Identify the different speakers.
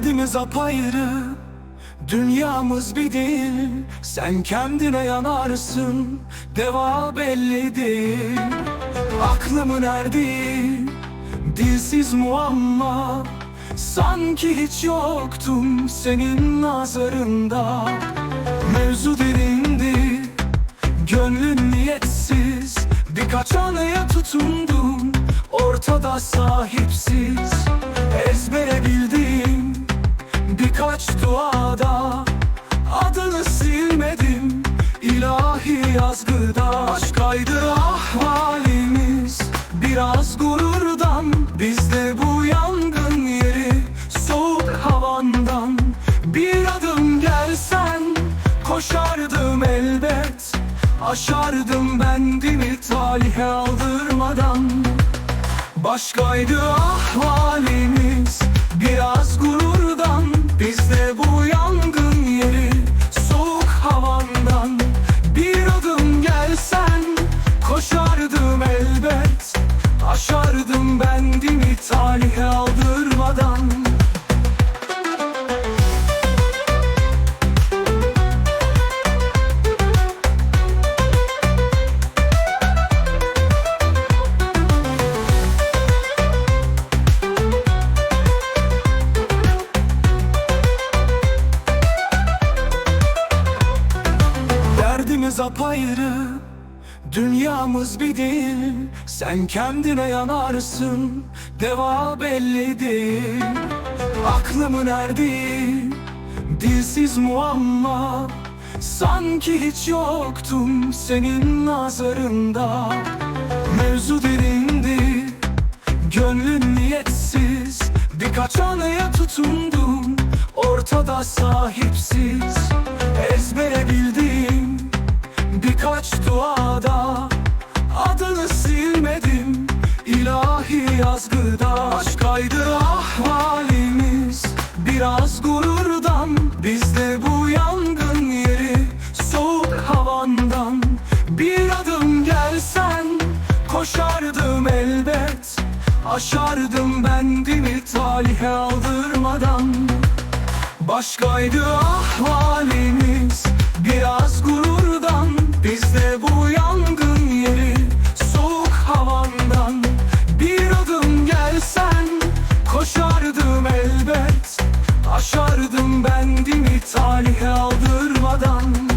Speaker 1: Derdimiz apayrı Dünyamız bir değil Sen kendine yanarsın Deva belli değil. Aklımın erdiği Dilsiz muamma. Sanki hiç yoktum Senin nazarında. Mevzu derindi Gönlün niyetsiz. Birkaç anıya tutundum Ortada sahipsiz. Ezbere Birkaç duada Adını silmedim. İlahi yazgıda Aşkaydı ahvalimiz. Biraz gururdan Bizde bu yangın yeri Soğuk havandan. Bir adım gelsen Koşardım elbet. Aşardım bendimi talihe aldırmadan. Başkaydı ahvalimiz Biraz gururdan Bizde bu yangın yeri Soğuk havandan Bir adım gelsen Koşardım elbet. Aşardım bendimi talihe aldırmadan Derdimiz apayrı Dünyamız bir değil Sen kendine yanarsın Deva belli değil Aklımın erdiği Dilsiz muamma. Sanki hiç yoktum Senin nazarında. Mevzu derindi Gönlün niyetsiz. Birkaç anıya tutundum Ortada sahipsiz. Ezbere Birkaç duada. Adını silmedim ilahi yazgıda. Aşkaydı ahvalimiz Biraz gururdan. Bizde bu yangın yeri Soğuk havandan. Bir adım gelsen Koşardım elbet. Aşardım bendimi talihe aldırmadan. Başkaydı ahvalimiz Biraz gurur Bizde bu yangın yeri soğuk havandan. Bir adım gelsen koşardım elbet. Aşardım ben bendimi talihe aldırmadan.